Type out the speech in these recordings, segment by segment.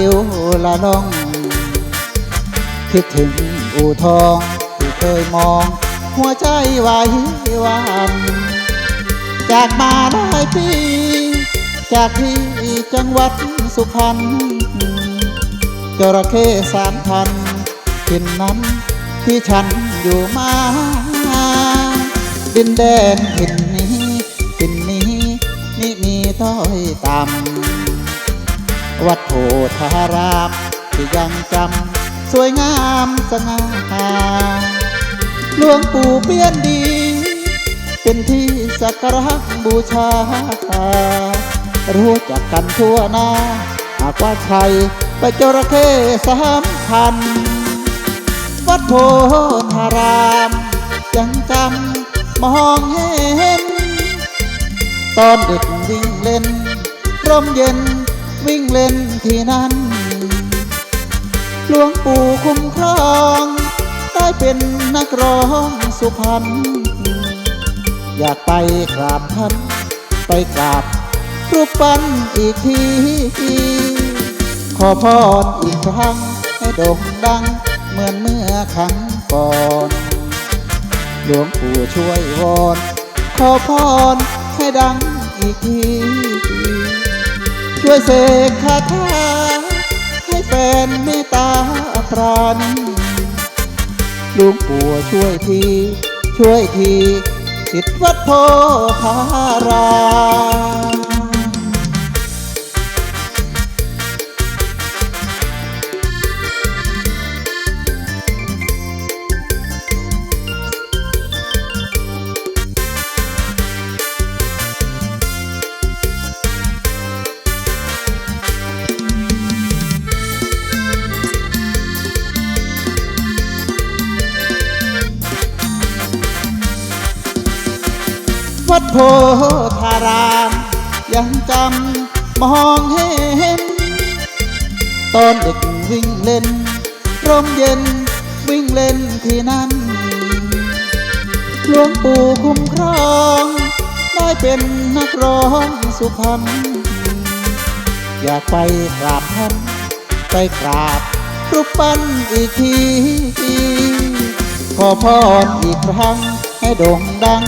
ลิวละล่อง คิดถึงอู่ทองที่เคยมอง หัวใจไหวหวันจากมาได้ปีจากที่จังหวัดสุพรรณจระเข้สามพันถิ่นนั้นที่ฉันอยู่มา ดินแดนถิ่นนี้ถิ่นนี้นี่มีต้อยต่ำ วัดโพธารามที่ยังจำสวยงามสง่าหลวงปู่เปี้ยนดี เป็นที่สักการะบูชา รู้จักกันทั่วหน้า หากว่าใครไปจระเข้สามพัน วัดโพธารามยังจำมองเห็น ตอนเด็กวิ่งเล่นร่มเย็น วิ่งเล่นที่นั่น หลวงปู่คุ้มครอง ได้เป็นนักร้องสุพรรณ อยากไปกราบท่าน ไปกราบรูปปั้นอีกที ขอพรอีกครั้งให้โด่งดังเหมือนเมื่อครั้งก่อน หลวงปู่ช่วยวอน ขอพรให้ดังอีกที ช่วยเสกคาถาให้แฟนไม่ตาปรานลุงปู่ช่วยที ช่วยทีสิทธวัดโพธาราม ดโพธารามยังจำมองเห็น ตอนเด็กวิ่งเล่น ร่มเย็นวิ่งเล่นที่นั่นหลวงปู่คุ้มครอง ได้เป็นนักร้องสุพรรณอยากไปกราบท่าน ไปกราบรูปปั้นอีกที ขอพรอีกครั้งให้โด่งดัง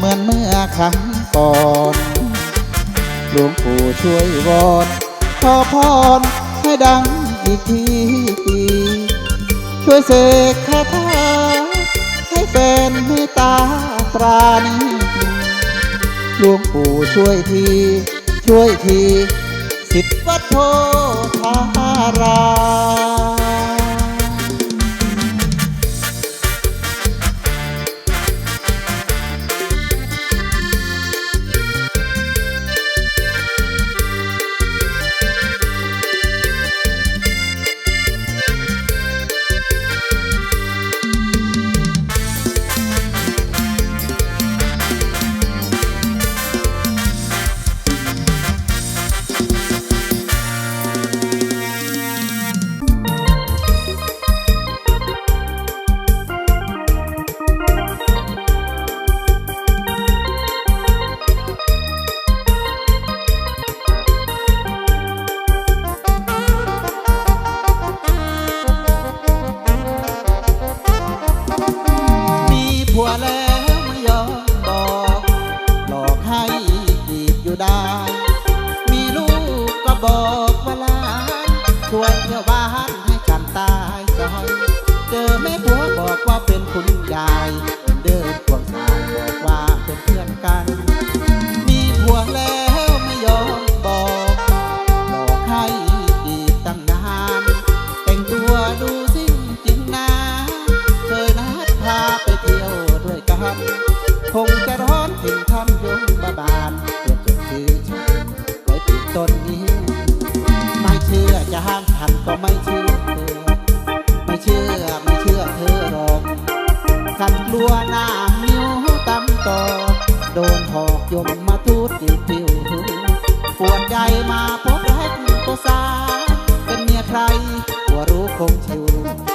เหมือนเมื่อครั้งก่อนหลวงปู่ช่วยวอนขอพรให้ดังอีกที ช่วยเสกคาถาให้แฟนเมตตาปราณีหลวงปู่ช่วยที ช่วยที สิทธิวัดโพธาราม ใครกลัวรู้คงชิว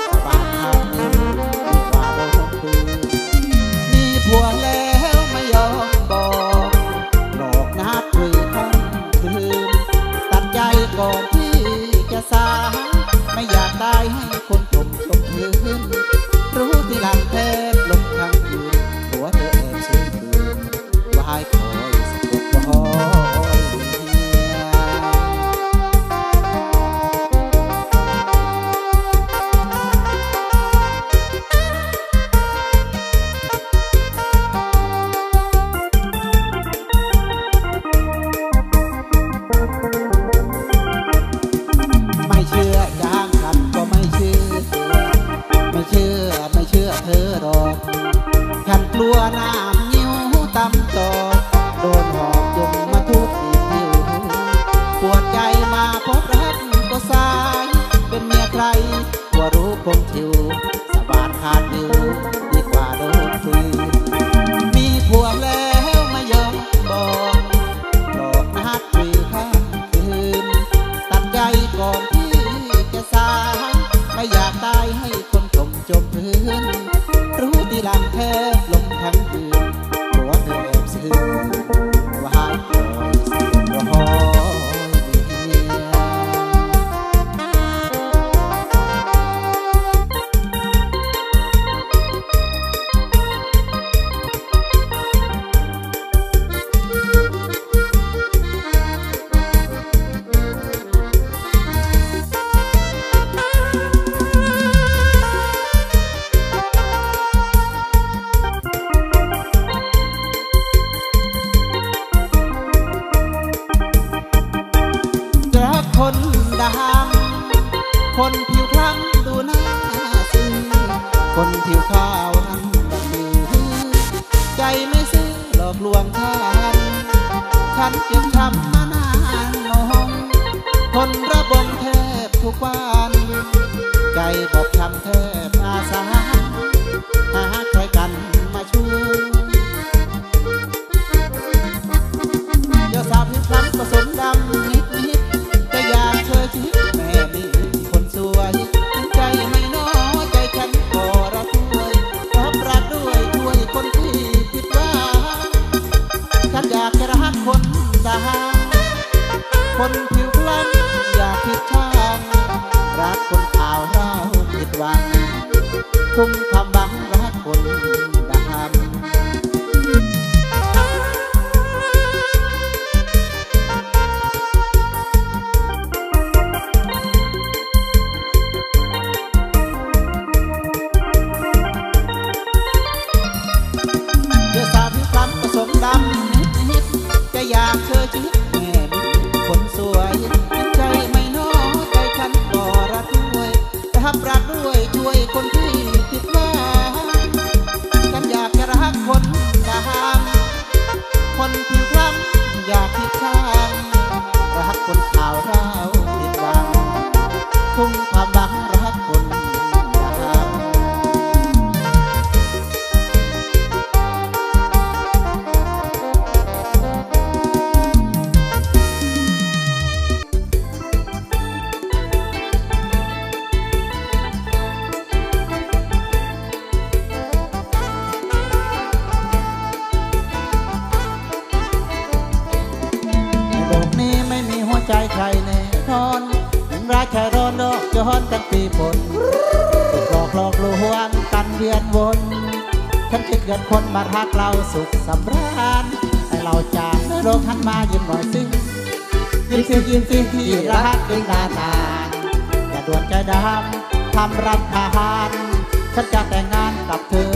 หลังแทบลมทั้งคืน คนผิวคล้ำดูหน้าซื่อคนผิวขาวนั้นดื้อใจไม่ซื่อหลอกลวงท่านฉันเจ็บช้ำมานานนองทนระบมแทบทุกวันใจบอบช้ำแทบอาสาหาใครกันมาช่วย ทุ่มความหวัง ปีปนติดหลอกหลอกลวงกันเวียนวนฉันคิดเกินคนมาทักเราสุขสำราญให้เราจากโลกทันมายิ้มหน่อยสิยิ้มสิยิ้มสิที่รักอีกนานานอย่าด่วนใจดำทำรำคาญฉันจะแต่งงานกับเธอ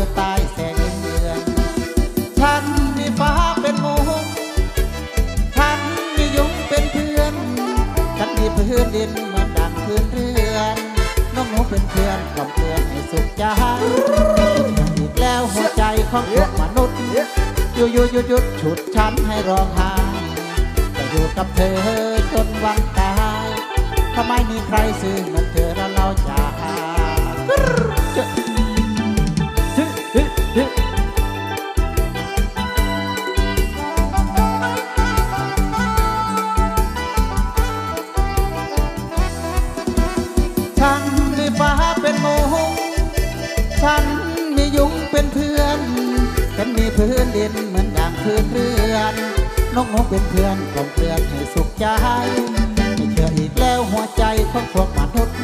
ของพวกมนุษย์อยู่อยู่หยุดหยุดฉุดฉันให้ร้องไห้จะอยู่กับเธอจนวันตายทำไมมีใครซื่อเหมือนเธอแล้วเราจะหา พื้นดินเหมือนดังคืนเรือนนกหงเป็นเพื่อนกลมเกลื่อนให้สุขใจไม่เชื่ออีกแล้วหัวใจของพวกมนุษย์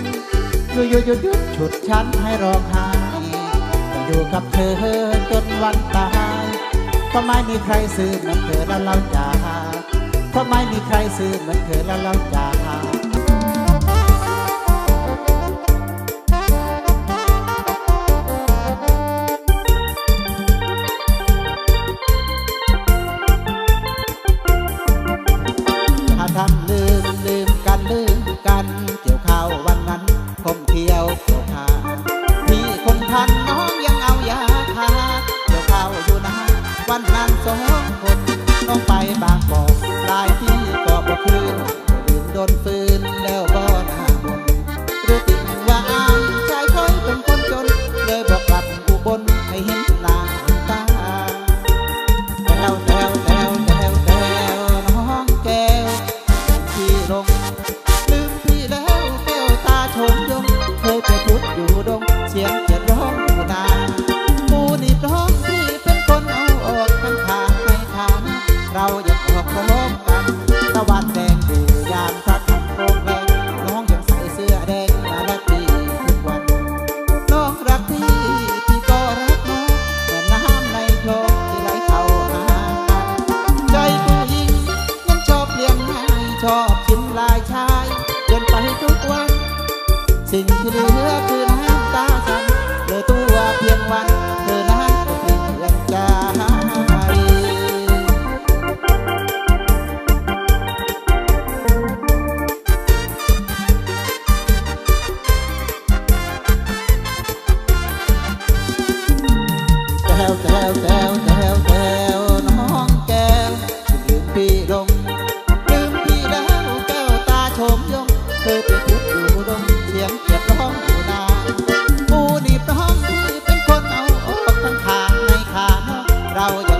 ยุยยุยยุดฉุดฉันให้ร้องไห้อยู่กับเธอจนวันตายก็ไม่มีใครซื้อเหมือนเธอแล้วเราจากก็ไม่มีใครซื้อเหมือนเธอแล้วเราจา tình thương out.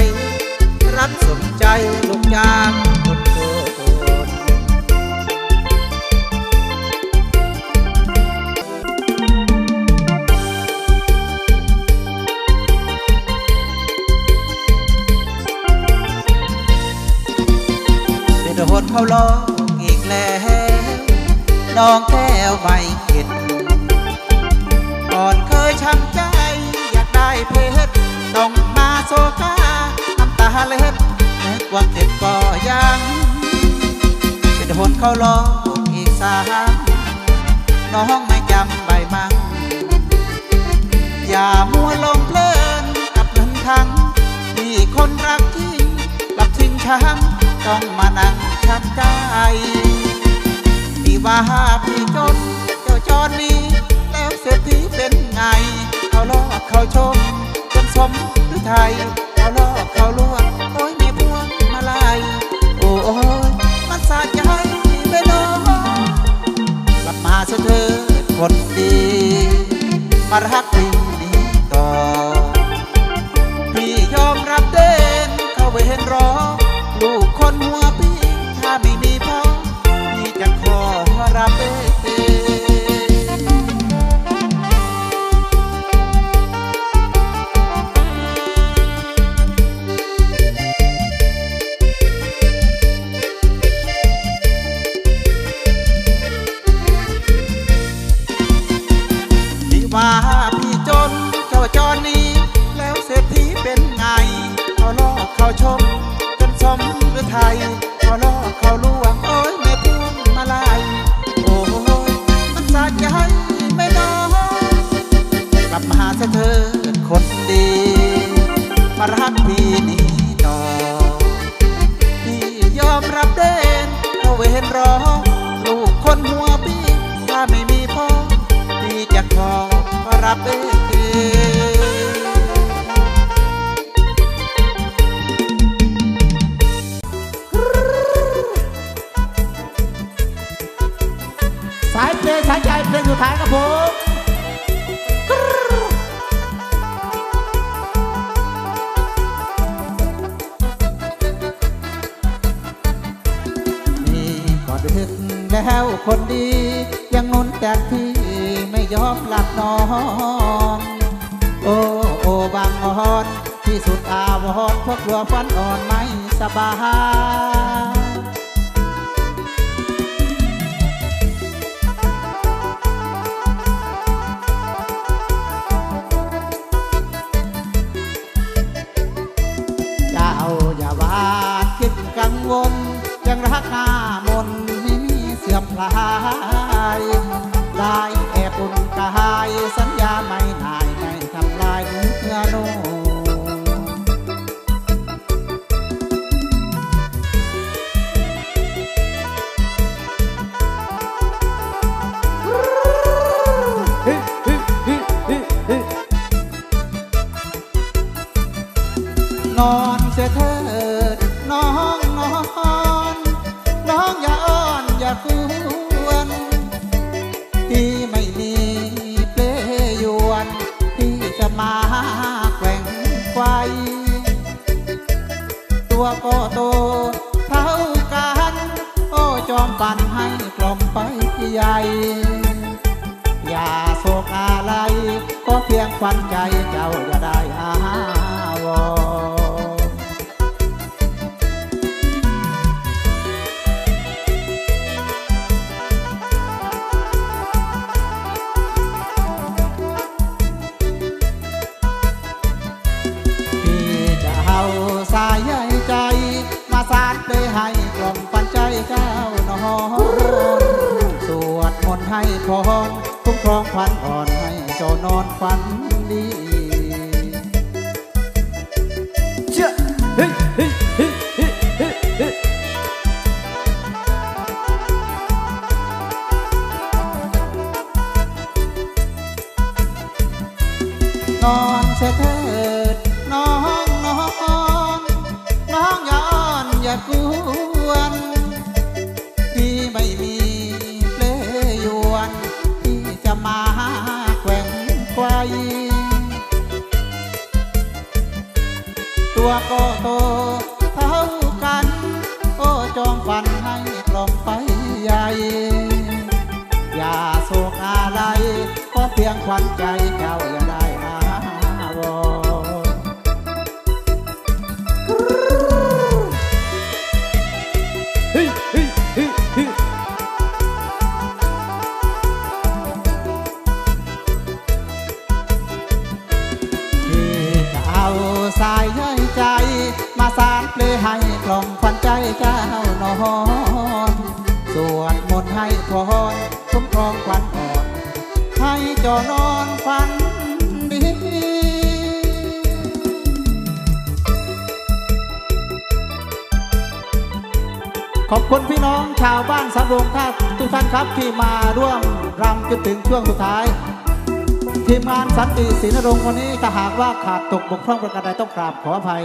ย รักสมใจลูกยางคนโกนเป็นหดเข้าล้ออีกแล้ว ดองแก้วใบเขิดก่อนเคยช้ำใจ อยากได้เพชรต้องมาโซกา เล็ดนึกว่าเก็บก็ยังเป็นหนเขาล้อกอีกสามน้องไม่จำใบมัง อย่ามัวลงเพลินกับเงินทั้งที่คนรักจริงหลับทิ้งช้างต้องมานั่งช้ำใจที่ว่าพี่จนเจ้าจอนนี้แล้วเศรษฐีเป็นไง เขาลอกเขาชมจนสมหรือไทย เขาลอกเขาลวง คนดี มารักดี ยอมหลับนอนโอ้โอ้บางอ่อนที่สุดอาวรณ์เพราะกลัวฟันอ่อนไม่สบายจ้าอย่าหวาดคิดกังวลยังรักหน้ามนไม่มีเสื่อมคลายได้ คุณกายสัญญาไม่ ก็เพียงควันใจเจ้าอย่าได้ นอนเสียเถิดน้องนอนน้องอย่าอ้อนอย่ากวนพี่ไม่มีเปลยวนที่จะมาแกว่งไกวตัวก็โตเท่ากัน โอ้จองฝันให้กลอมไปใหญ่ อย่าโศกอะไรก็เพียงควันใจ วงท่าทุกท่านครับที่มาร่วมรำจนถึงช่วงสุดท้าย ทีมงานสันติศรีนรงค์วันนี้ถ้าหากว่าขาดตกบกพร่องประการใดต้องกราบขออภัย